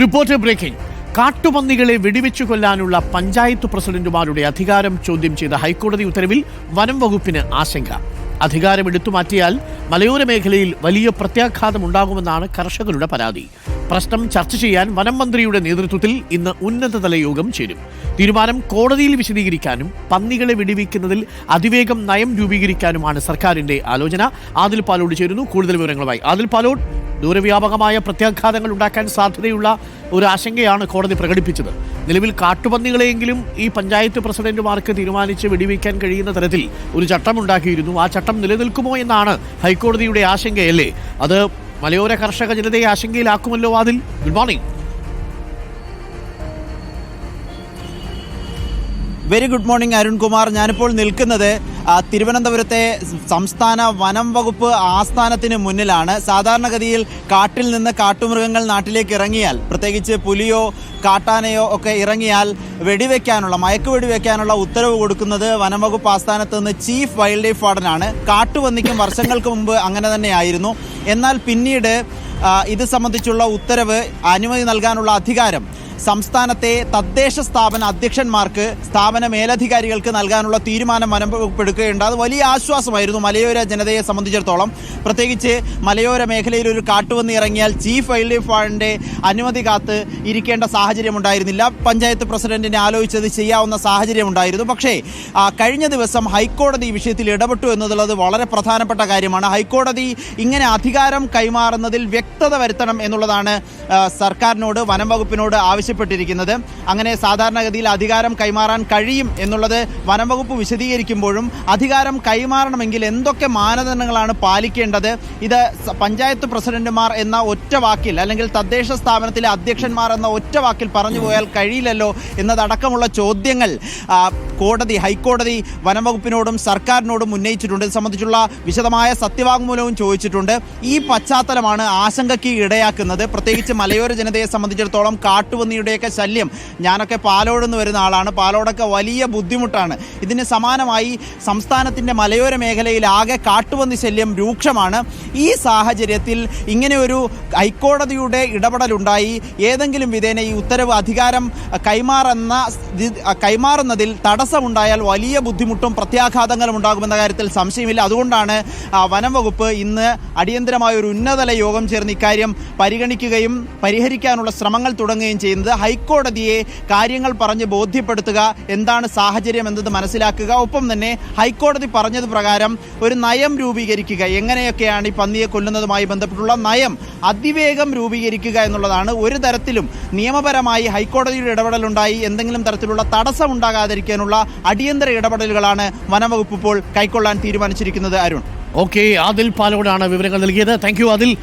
Report breaking കാട്ടുപന്നികളെ വെടിവെച്ചു കൊല്ലാനുള്ള പഞ്ചായത്ത് പ്രസിഡന്റുമാരുടെ അധികാരം ചോദ്യം ചെയ്ത ഹൈക്കോടതി ഉത്തരവിൽ വനം വകുപ്പിന് ആശങ്ക. അധികാരം എടുത്തുമാറ്റിയാൽ മലയോര മേഖലയിൽ വലിയ പ്രത്യാഘാതം ഉണ്ടാകുമെന്നാണ് കർഷകരുടെ പരാതി. പ്രശ്നം ചർച്ച ചെയ്യാൻ വനം മന്ത്രിയുടെ നേതൃത്വത്തിൽ ഇന്ന് ഉന്നതതല യോഗം ചേരും. തീരുമാനം കോടതിയിൽ വിശദീകരിക്കാനും പന്നികളെ വെടിവെക്കുന്നതിൽ അതിവേഗം നയം രൂപീകരിക്കാനുമാണ് സർക്കാരിന്റെ ആലോചന. ആദിൽ പാലോട് ചേരുന്നു. കൂടുതൽ വിവരങ്ങളുമായി ആദിൽ പാലോട്. ദൂരവ്യാപകമായ പ്രത്യാഘാതങ്ങൾ ഉണ്ടാക്കാൻ സാധ്യതയുള്ള ഒരു ആശങ്കയാണ് കോടതി പ്രകടിപ്പിച്ചത്. നിലവിൽ കാട്ടുപന്നികളെയെങ്കിലും ഈ പഞ്ചായത്ത് പ്രസിഡന്റുമാർക്ക് തീരുമാനിച്ച് വെടിവെക്കാൻ കഴിയുന്ന തരത്തിൽ ഒരു ചട്ടമുണ്ടാക്കിയിരുന്നു. ആ ചട്ടം നിലനിൽക്കുമോ എന്നാണ് ഹൈക്കോടതിയുടെ ആശങ്കയല്ലേ? അത് മലയോര കർഷക ജനതയെ ആശങ്കയിലാക്കുമല്ലോ അതിൽ? Good morning. Very good morning Arunkumar ഞാനിപ്പോൾ നിൽക്കുന്നത് തിരുവനന്തപുരത്തെ സംസ്ഥാന വനം വകുപ്പ് ആസ്ഥാനത്തിന് മുന്നിലാണ്. സാധാരണഗതിയിൽ കാട്ടിൽ നിന്ന് കാട്ടുമൃഗങ്ങൾ നാട്ടിലേക്ക് ഇറങ്ങിയാൽ പ്രത്യേകിച്ച് പുലിയോ കാട്ടാനയോ ഒക്കെ ഇറങ്ങിയാൽ വെടിവെക്കാനുള്ള മയക്ക് വെടിവെക്കാനുള്ള ഉത്തരവ് കൊടുക്കുന്നത് വനം വകുപ്പ് ആസ്ഥാനത്ത് നിന്ന് ചീഫ് വൈൽഡ് ലൈഫ് വാർഡനാണ്. കാട്ടുപന്നിക്കും വർഷങ്ങൾക്ക് മുമ്പ് അങ്ങനെ തന്നെയായിരുന്നു. എന്നാൽ പിന്നീട് ഇത് സംബന്ധിച്ചുള്ള ഉത്തരവ് അനുമതി നൽകാനുള്ള അധികാരം സംസ്ഥാനത്തെ തദ്ദേശ സ്ഥാപന അധ്യക്ഷന്മാർക്ക് സ്ഥാപന മേലധികാരികൾക്ക് നൽകാനുള്ള തീരുമാനം വനം അത് വലിയ ആശ്വാസമായിരുന്നു മലയോര ജനതയെ സംബന്ധിച്ചിടത്തോളം. പ്രത്യേകിച്ച് മലയോര മേഖലയിൽ ഒരു കാട്ടുവന്ന് ഇറങ്ങിയാൽ ചീഫ് വൈൽഡ് ലൈഫ് വാർഡിന്റെ അനുമതി കാത്ത് ഇരിക്കേണ്ട സാഹചര്യം ഉണ്ടായിരുന്നില്ല പഞ്ചായത്ത് പ്രസിഡന്റിനെ ആലോചിച്ചത് ചെയ്യാവുന്ന സാഹചര്യം ഉണ്ടായിരുന്നു പക്ഷേ കഴിഞ്ഞ ദിവസം ഹൈക്കോടതി ഈ വിഷയത്തിൽ ഇടപെട്ടു എന്നുള്ളത് വളരെ പ്രധാനപ്പെട്ട കാര്യമാണ്. ഹൈക്കോടതി ഇങ്ങനെ അധികാരം കൈമാറുന്നതിൽ വ്യക്തത വരുത്തണം എന്നുള്ളതാണ് സർക്കാരിനോട് വനം വകുപ്പിനോട് ആവശ്യപ്പെട്ടിരിക്കുന്നത്. അങ്ങനെ സാധാരണഗതിയിൽ അധികാരം കൈമാറാൻ കഴിയും എന്നുള്ളത് വനംവകുപ്പ് വിശദീകരിക്കുമ്പോഴും അധികാരം കൈമാറണമെങ്കിൽ എന്തൊക്കെ മാനദണ്ഡങ്ങളാണ് പാലിക്കേണ്ടത്? ഇത് പഞ്ചായത്ത് പ്രസിഡന്റുമാർ എന്ന ഒറ്റ വാക്കിൽ അല്ലെങ്കിൽ തദ്ദേശ സ്ഥാപനത്തിലെ അധ്യക്ഷന്മാർ എന്ന ഒറ്റ വാക്കിൽ പറഞ്ഞു പോയാൽ കഴിയില്ലല്ലോ എന്നതടക്കമുള്ള ചോദ്യങ്ങൾ കോടതി ഹൈക്കോടതി വനംവകുപ്പിനോടും സർക്കാരിനോടും ഉന്നയിച്ചിട്ടുണ്ട്. ഇത് സംബന്ധിച്ചുള്ള വിശദമായ സത്യവാങ്മൂലവും ചോദിച്ചിട്ടുണ്ട്. ഈ പശ്ചാത്തലമാണ് ആശങ്കയ്ക്ക് ഇടയാക്കുന്നത്. പ്രത്യേകിച്ച് മലയോര ജനതയെ സംബന്ധിച്ചിടത്തോളം കാട്ടുപന്നിയുടെയൊക്കെ ശല്യം. ഞാനൊക്കെ പാലോട് നിന്ന് വരുന്ന ആളാണ്. പാലോടൊക്കെ വലിയ ബുദ്ധിമുട്ടാണ്. ഇതിന് സമാനമായി സംസ്ഥാനത്തിന്റെ മലയോര മേഖലയിൽ ആകെ കാട്ടുപന്നി ശല്യം രൂക്ഷമാണ്. ഈ സാഹചര്യത്തിൽ ഇങ്ങനെ ഒരു ഹൈക്കോടതിയുടെ ഇടപെടലുണ്ടായി. ഏതെങ്കിലും വിധേന ഈ ഉത്തരവ് അധികാരം കൈമാറുന്ന കൈമാറുന്നതിൽ തടസ്സമുണ്ടായാൽ വലിയ ബുദ്ധിമുട്ടും പ്രത്യാഘാതങ്ങളും ഉണ്ടാകുമെന്ന കാര്യത്തിൽ സംശയമില്ല. അതുകൊണ്ടാണ് വനം വകുപ്പ് ഇന്ന് അടിയന്തരമായ ഒരു ഉന്നതല യോഗം ചേർന്ന് ഇക്കാര്യം പരിഗണിക്കുകയും പരിഹരിക്കാനുള്ള ശ്രമങ്ങൾ തുടങ്ങുകയും ചെയ്യുന്നത്. ഹൈക്കോടതിയെ കാര്യങ്ങൾ പറഞ്ഞ് ബോധ്യപ്പെടുത്തുക എന്താണ് സാഹചര്യം എന്നത് മനസ്സിലാക്കുക. ഒപ്പം തന്നെ ഹൈക്കോടതി പറഞ്ഞത് പ്രകാരം ഒരു നയം രൂപീകരിക്കുക. എങ്ങനെയൊക്കെയാണ് ഈ പന്നിയെ കൊല്ലുന്നതുമായി ബന്ധപ്പെട്ടുള്ള നയം അതിവേഗം രൂപീകരിക്കുക എന്നുള്ളതാണ്. ഒരു തരത്തിലും നിയമപരമായി ഹൈക്കോടതിയുടെ ഇടപെടലുണ്ടായി. എന്തെങ്കിലും തരത്തിലുള്ള തടസ്സം ഉണ്ടാകാതിരിക്കാനുള്ള അടിയന്തര ഇടപെടലുകളാണ് വനംവകുപ്പ് ഇപ്പോൾ കൈക്കൊള്ളാൻ തീരുമാനിച്ചിരിക്കുന്നത്. അരുൺ. ഓക്കെ ആദിൽ പാലോടാണ് വിവരങ്ങൾ നൽകിയത്. Thank you Adil.